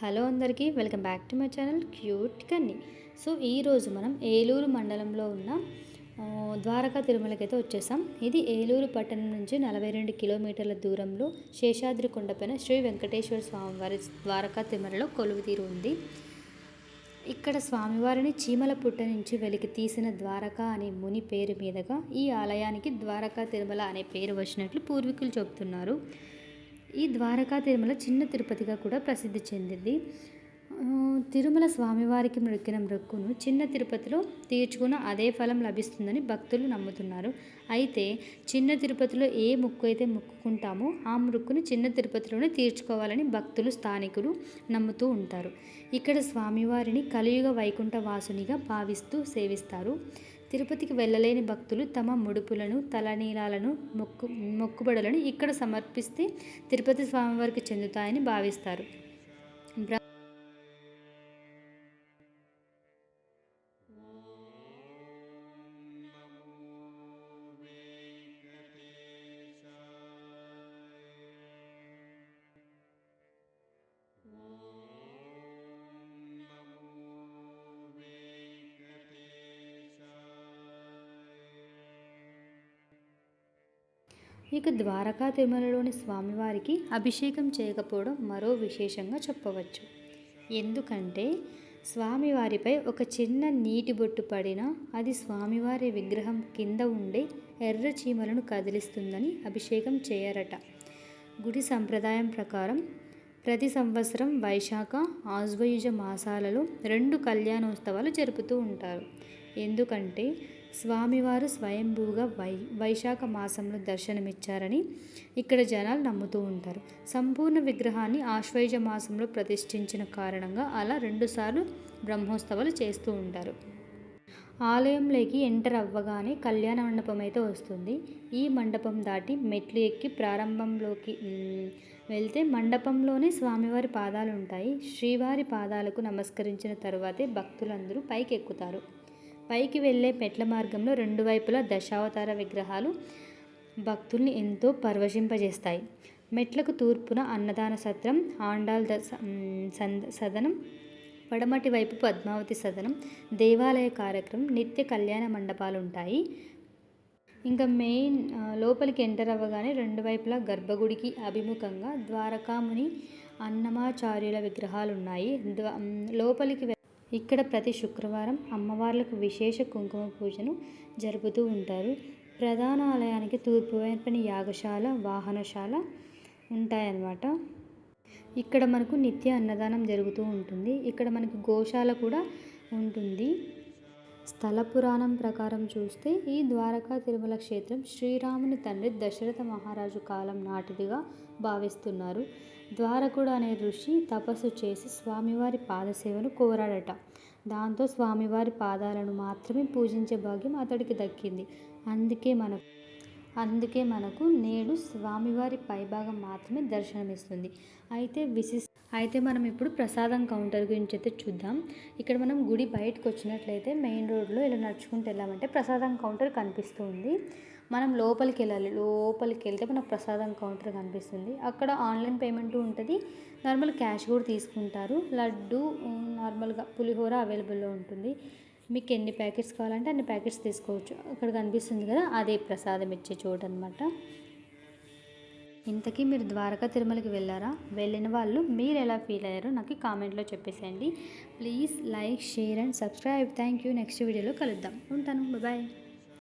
Hello అందరికీ welcome back to my channel cute Kanni. So ఈరోజు మనం ఏలూరు మండలంలో ఉన్న ద్వారకా తిరుమలకి అయితే వచ్చేసాం. ఇది ఏలూరు పట్టణం నుంచి నలభై రెండు కిలోమీటర్ల దూరంలో శేషాద్రి కొండపైన శ్రీ వెంకటేశ్వర స్వామివారి ద్వారకా తిరుమలలో కొలువుతీరు ఉంది. ఇక్కడ స్వామివారిని చీమల పుట్ట నుంచి వెలికి తీసిన ద్వారకా అనే ముని పేరు మీదుగా ఈ ఆలయానికి ద్వారకా తిరుమల అనే పేరు వచ్చినట్లు పూర్వీకులు చెబుతున్నారు. ఈ ద్వారకా తిరుమల చిన్న తిరుపతిగా కూడా ప్రసిద్ధి చెందింది. తిరుమల స్వామివారికి మొక్కిన మొక్కును చిన్న తిరుపతిలో తీర్చుకున్న అదే ఫలం లభిస్తుందని భక్తులు నమ్ముతున్నారు. అయితే చిన్న తిరుపతిలో ఏ మొక్కు అయితే మొక్కుకుంటామో ఆ మొక్కును చిన్న తిరుపతిలోనే తీర్చుకోవాలని భక్తులు స్థానికులు నమ్ముతూ ఉంటారు. ఇక్కడ స్వామివారిని కలియుగ వైకుంఠ వాసునిగా భావిస్తూ సేవిస్తారు. తిరుపతికి వెళ్ళలేని భక్తులు తమ ముడుపులను తలనీలాలను మొక్కు మొక్కుబడులను ఇక్కడ సమర్పిస్తే తిరుపతి స్వామివారికి చెందుతాయని భావిస్తారు. ఇక ద్వారకా తిరుమలలోని స్వామివారికి అభిషేకం చేయకపోవడం మరో విశేషంగా చెప్పవచ్చు. ఎందుకంటే స్వామివారిపై ఒక చిన్న నీటి బొట్టు పడినా అది స్వామివారి విగ్రహం కింద ఉండే ఎర్ర చీమలను కదిలిస్తుందని అభిషేకం చేయరట. గుడి సంప్రదాయం ప్రకారం ప్రతి సంవత్సరం వైశాఖ ఆశ్వయుజ మాసాలలో రెండు కళ్యాణోత్సవాలు జరుపుతూ ఉంటారు. ఎందుకంటే స్వామివారు స్వయంభూగా వై వైశాఖ మాసంలో దర్శనమిచ్చారని ఇక్కడ జనాలు నమ్ముతూ ఉంటారు. సంపూర్ణ విగ్రహాన్ని ఆశ్వయుజ మాసంలో ప్రతిష్ఠించిన కారణంగా అలా రెండుసార్లు బ్రహ్మోత్సవాలు చేస్తూ ఉంటారు. ఆలయంలోకి ఎంటర్ అవ్వగానే కళ్యాణ మండపం అయితే వస్తుంది. ఈ మండపం దాటి మెట్లు ఎక్కి ప్రారంభంలోకి వెళ్తే మండపంలోనే స్వామివారి పాదాలు ఉంటాయి శ్రీవారి పాదాలకు నమస్కరించిన తరువాతే భక్తులందరూ పైకి ఎక్కుతారు పైకి వెళ్ళే మెట్ల మార్గంలో రెండు వైపులా దశావతార విగ్రహాలు భక్తుల్ని ఎంతో పరవశింపజేస్తాయి. మెట్లకు తూర్పున అన్నదాన సత్రం ఆండాల్ దశ సదనం పడమటి వైపు పద్మావతి సదనం దేవాలయ కార్యక్రమం నిత్య కళ్యాణ మండపాలు ఉంటాయి ఇంకా మెయిన్ లోపలికి ఎంటర్ అవ్వగానే రెండు వైపులా గర్భగుడికి అభిముఖంగా ద్వారకాముని అన్నమాచార్యుల విగ్రహాలు ఉన్నాయి లోపలికి వె- ఇక్కడ ప్రతి శుక్రవారం అమ్మవార్లకు విశేష కుంకుమ పూజను జరుపుతూ ఉంటారు. ప్రధాన ఆలయానికి తూర్పు వైపున యాగశాల వాహనశాల ఉంటాయన్నమాట. ఇక్కడ మనకు నిత్య అన్నదానం జరుగుతూ ఉంటుంది. ఇక్కడ మనకు గోశాల కూడా ఉంటుంది. స్థల పురాణం ప్రకారం చూస్తే ఈ ద్వారకా తిరుమల క్షేత్రం శ్రీరాముని తండ్రి దశరథ మహారాజు కాలం నాటిదిగా భావిస్తున్నారు. ద్వారకుడు అనే ఋషి తపస్సు చేసి స్వామివారి పాదసేవను కోరాడట. దాంతో స్వామివారి పాదాలను మాత్రమే పూజించే భాగ్యం అతడికి దక్కింది. అందుకే మనకు అందుకే మనకు నేడు స్వామివారి పైభాగం మాత్రమే దర్శనమిస్తుంది. అయితే విశిష్ట అయితే మనం ఇప్పుడు ప్రసాదం కౌంటర్ గురించి అయితే చూద్దాం. ఇక్కడ మనం గుడి బయటకు వచ్చినట్లయితే మెయిన్ రోడ్లో ఇలా నడుచుకుంటూ వెళ్ళామంటే ప్రసాదం కౌంటర్ కనిపిస్తుంది. మనం లోపలికి వెళ్ళాలి. లోపలికి వెళ్తే మనకు ప్రసాదం కౌంటర్ కనిపిస్తుంది. అక్కడ ఆన్లైన్ పేమెంట్ ఉంటుంది. నార్మల్ క్యాష్ కూడా తీసుకుంటారు. లడ్డు నార్మల్గా పులిహోర అవైలబుల్లో ఉంటుంది. మీకు ఎన్ని ప్యాకెట్స్ కావాలంటే అన్ని ప్యాకెట్స్ తీసుకోవచ్చు. అక్కడ కనిపిస్తుంది కదా అదే ప్రసాదం ఇచ్చే చోటు అనమాట ఇంతకీ మీరు ద్వారకా తిరుమలకి వెళ్ళారా? వెళ్ళిన వాళ్ళు మీరు ఎలా ఫీల్ అయ్యారో నాకు కామెంట్లో చెప్పేసేయండి. Please like share and subscribe thank you next వీడియోలో కలుద్దాం. ఉంటాను. బాయ్